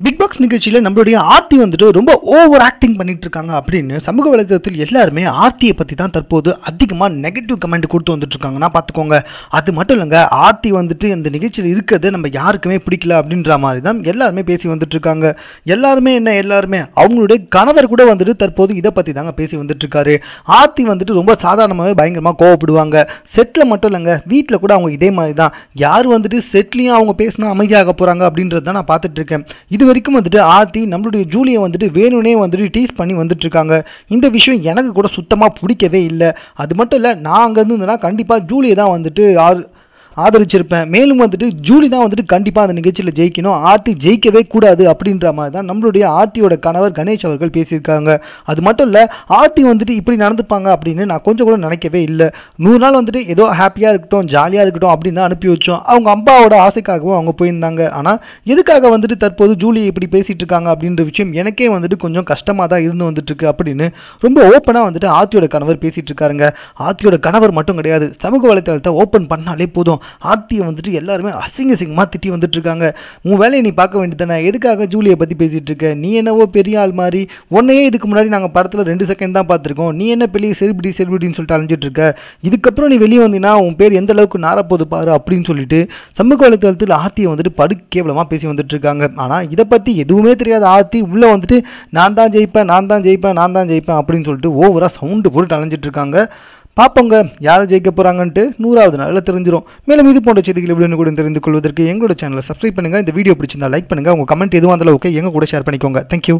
Big box நிகழ்ச்சியில் நம்மளுடைய ஆர்த்தி வந்துட்டு ரொம்ப ஓவர் ஆக்டிங் பண்ணிட்டு இருக்காங்க அப்படின்னு சமூக வலைதளத்தில் எல்லாருமே ஆர்த்தியை பற்றி தான் தற்போது அதிகமாக நெகட்டிவ் கமெண்ட் கொடுத்து வந்துட்டு இருக்காங்கன்னா பார்த்துக்கோங்க. அது மட்டும் இல்லைங்க. ஆர்த்தி வந்துட்டு இந்த நிகழ்ச்சியில் இருக்கிறது நம்ம யாருக்குமே பிடிக்கல அப்படின்ற மாதிரி தான் எல்லாருமே பேசி வந்துட்டு இருக்காங்க எல்லாருமே என்ன? எல்லாருமே அவங்களுடைய கணவர் கூட வந்துட்டு தற்போது இதை பற்றி தாங்க பேசி வந்துட்டு இருக்காரு ஆர்த்தி வந்துட்டு ரொம்ப சாதாரணமாகவே பயங்கரமாக கோவப்படுவாங்க. செட்டில் மட்டும் இல்லைங்க. வீட்டில் கூட அவங்க இதே மாதிரி தான். யார் வந்துட்டு செட்லேயும் அவங்க பேசினா அமைதியாக போகிறாங்க அப்படின்றத தான் நான் பார்த்துட்டு இருக்கேன் இது இது வரைக்கும் வந்துட்டு ஆர்த்தி நம்மளுடைய ஜூலியை வந்துட்டு வேணும்னே வந்துட்டு டீஸ் பண்ணி வந்துட்டு இருக்காங்க இந்த விஷயம் எனக்கு கூட சுத்தமாக பிடிக்கவே இல்லை. அது மட்டும் இல்லை நான் அங்கே இருந்தேன்னா கண்டிப்பாக ஜூலியை தான் வந்துட்டு ஆர் ஆதரிச்சிருப்பேன். மேலும் வந்துட்டு ஜூலி தான் வந்துட்டு கண்டிப்பாக அந்த நிகழ்ச்சியில் ஜெயிக்கணும். ஆர்த்தி ஜெயிக்கவே கூடாது அப்படின்ற மாதிரி தான் நம்மளுடைய ஆர்த்தியோட கணவர் கணேஷ் அவர்கள் பேசியிருக்காங்க. அது மட்டும் இல்லை ஆர்த்தி வந்துட்டு இப்படி நடந்துப்பாங்க அப்படின்னு நான் கொஞ்சம் கூட நினைக்கவே இல்லை. நூறு நாள் வந்துட்டு ஏதோ ஹாப்பியாக இருக்கட்டும் ஜாலியாக இருக்கட்டும் அப்படின்னு தான் அனுப்பி வச்சோம். அவங்க அம்பாவோட ஆசைக்காகவும் அவங்க போயிருந்தாங்க. ஆனால் எதுக்காக வந்துட்டு தற்போது ஜூலி இப்படி பேசிகிட்டு இருக்காங்க அப்படின்ற விஷயம் எனக்கே வந்துட்டு கொஞ்சம் கஷ்டமாக தான் இருந்து வந்துட்டுருக்கு அப்படின்னு ரொம்ப ஓப்பனாக வந்துட்டு ஆர்த்தியோட கணவர் பேசிகிட்டு இருக்காருங்க. ஆர்த்தியோட கணவர் மட்டும் கிடையாது சமூக வலைத்தளத்தை ஓப்பன் பண்ணாலே போதும். ஆர்த்தியை வந்துட்டு எல்லாருமே அசிங்க அசிங்கமாக திட்டி வந்துட்டு இருக்காங்க உன் வேலையை நீ பார்க்க வேண்டியதானே எதுக்காக ஜூலியை பற்றி பேசிகிட்டு இருக்க? நீ என்னவோ பெரிய ஆள் மாதிரி. உன்னையே இதுக்கு முன்னாடி நாங்கள் படத்தில் ரெண்டு செகண்ட் தான் பார்த்துருக்கோம். நீ என்ன பெரிய செலிபிரிட்டி செலிபிரிட்டின்னு சொல்லிட்டு அலைஞ்சிட்டு இருக்க? இதுக்கப்புறம் நீ வெளியே வந்தீங்கன்னா உன் பேர் எந்த அளவுக்கு நாரப்போது பாரு அப்படின்னு சொல்லிட்டு சமூக வலைத்தளத்தில் ஆர்த்தியை வந்துட்டு படு கேவலமாக பேசி வந்துட்டு இருக்காங்க ஆனால் இதை பற்றி எதுவுமே தெரியாத ஆர்த்தி உள்ளே வந்துட்டு நான் தான் ஜெயிப்பேன் நான் தான் ஜெயிப்பேன் நான் தான் ஜெயிப்பேன் அப்படின்னு சொல்லிட்டு ஓவராக சவுண்டு போட்டு அலைஞ்சிட்டு இருக்காங்க. பார்ப்போங்க யாரை ஜெயிக்க போகிறாங்கன்ட்டு நூறாவது நாளில் தெரிஞ்சிடும் மேலும் இது போன்ற செய்திகள் எப்படி கூட தெரிந்து கொள்வதற்கு எங்களோட சேனலை சப்ஸ்கிரைப் பண்ணுங்கள் இந்த வீடியோ பிடிச்சிருந்தா லைக் பண்ணுங்கள் உங்கள் கமெண்ட் எதுவும் அந்த அளவுக்கு எங்கள் கூட ஷேர் பண்ணிக்கோங்க. தேங்க்யூ